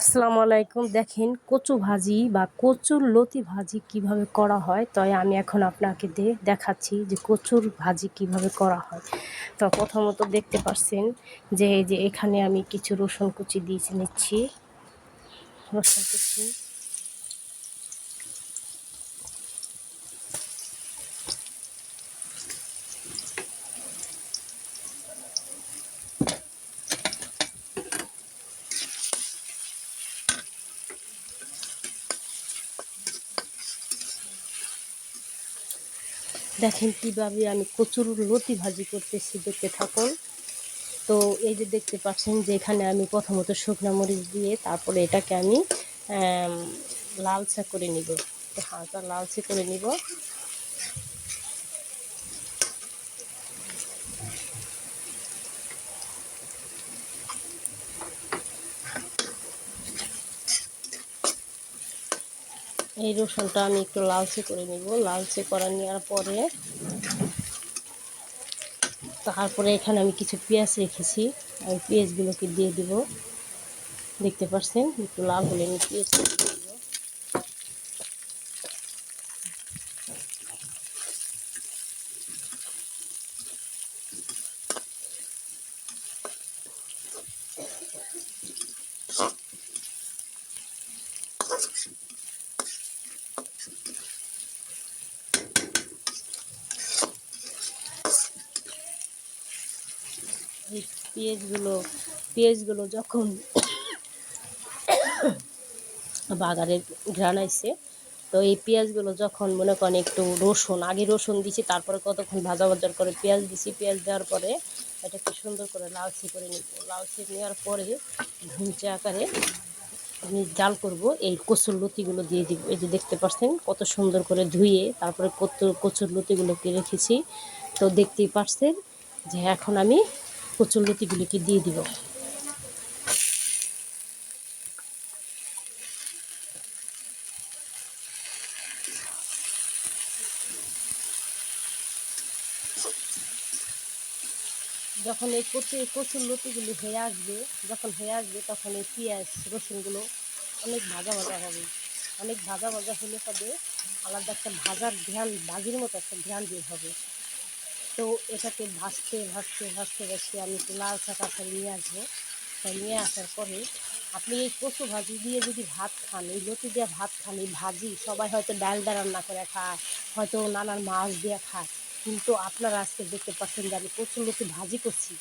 আসসালামু আলাইকুম। দেখেন কচু ভাজি বা কচুর লতি ভাজি কীভাবে করা হয়। তাই আমি এখন আপনাকে দেখাচ্ছি যে কচুর ভাজি কীভাবে করা হয়। তো প্রথমত দেখতে পাচ্ছেন যে এই যে এখানে আমি কিছু রসুন কুচি দিয়ে নিচ্ছি। রসুন কুচি। দেখেন কীভাবে আমি কচুর লতি ভাজি করতেছি, দেখতে থাকুন। তো এই যে দেখতে পাচ্ছেন যে এখানে আমি প্রথমত শুকনো মরিচ দিয়ে তারপরে এটাকে আমি লালচা করে নিব। হালকা লালচে করে নিব। এই রসুনটা আমি একটু লালচে করে নিব। লালচে করা নেওয়ার পরে তারপরে এখানে আমি কিছু পেঁয়াজ রেখেছি। আমি পেঁয়াজগুলোকে দিয়ে দিব। দেখতে পাচ্ছেন? একটু লাল হলে আমি পেঁয়াজ দিব। পেঁয়াজগুলো পেঁয়াজগুলো যখন বাগারের ঘ্রাণ আইসে তো এই পেঁয়াজগুলো যখন মনে করেন একটু রসুন, আগে রসুন দিছি, তারপরে কতক্ষণ ভাজা ভাজার করে পেঁয়াজ দিছি, পেঁয়াজ দেওয়ার পরে এটা এটাকে সুন্দর করে লালচি করে নিব। লালচি নেওয়ার পরে ধুঁচে আকারে আমি জাল করব, এই কচুর লতিগুলো দিয়ে দিব। এই যে দেখতে পাচ্ছেন কত সুন্দর করে ধুয়ে তারপরে কত কচুর লতিগুলোকে রেখেছি। তো দেখতেই পাচ্ছেন যে এখন আমি কচুর লতিগুলিকে দিয়ে দিব যখন এই কচু কচুর লতিগুলি হয়ে আসবে, যখন হয়ে আসবে, তখন এই পেঁয়াজ, রসুনগুলো অনেক ভাজা ভাজা হবে। অনেক ভাজা ভাজা হলে তবে আলাদা একটা ভাজার ধ্যান, বাজির মতো একটা ধ্যান বের হবে। তো এটাকে ভাজতে ভাজতে ভাসতে ভাসতে আমি একটু লাল শাকা করে নিয়ে আসব। তাই নিয়ে আসার পরে আপনি এই কচু ভাজি দিয়ে যদি ভাত খান, এই লতি দিয়ে ভাত খান, এই ভাজি সবাই হয়তো ডাল ডাল রান্না করে খায়, হয়তো নানান মাছ দিয়ে খায়। কিন্তু আপনারা আজকে দেখতে পাচ্ছেন যে আমি কচুর লতি ভাজি করছি।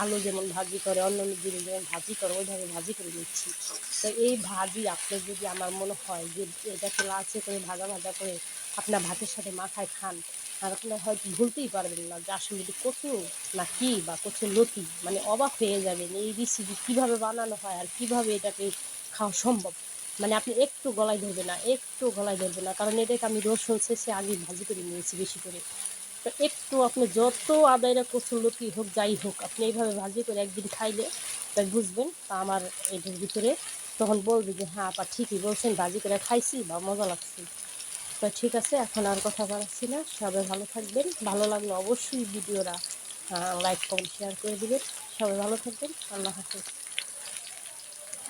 আলু যেমন ভাজি করে, অন্য অন্য জিনিস যেমন ভাজি করে, ওইভাবে ভাজি করে নিচ্ছি। তো এই ভাজি আপনার যদি আমার মনে হয় যে এটাকে লালচে করে, ভাজা ভাজা করে আপনার ভাতের সাথে মাথায় খান আর আপনার হয়তো ভুলতেই পারবেন না যে আসলে এটি কচু না কি বা কচু লতি। মানে অবাক হয়ে যাবেন এই রেসিপি কীভাবে বানানো হয় আর কীভাবে এটাকে খাওয়া সম্ভব। মানে আপনি একটু গলায় ধরবে না, একটু গলায় ধরবে না, কারণ এটাকে আমি রসুন শেষে আগে ভাজি করে নিয়েছি বেশি করে। তো একটু আপনি যত আদায়রা কচুর লতি হোক, যাই হোক, আপনি এইভাবে ভাজি করে একদিন খাইলে তাই বুঝবেন তা আমার এটার ভিতরে তখন বলবে যে হ্যাঁ আপা ঠিকই বলছেন, ভাজি করে খাইছি বা মজা লাগছে। তো ঠিক আছে, এখন আর কথা বাড়াচ্ছি না। সবাই ভালো থাকবেন। ভালো লাগলে অবশ্যই ভিডিওরা লাইক কমেন্ট শেয়ার করে দেবেন। সবাই ভালো থাকবেন। আল্লাহ হাফিজ।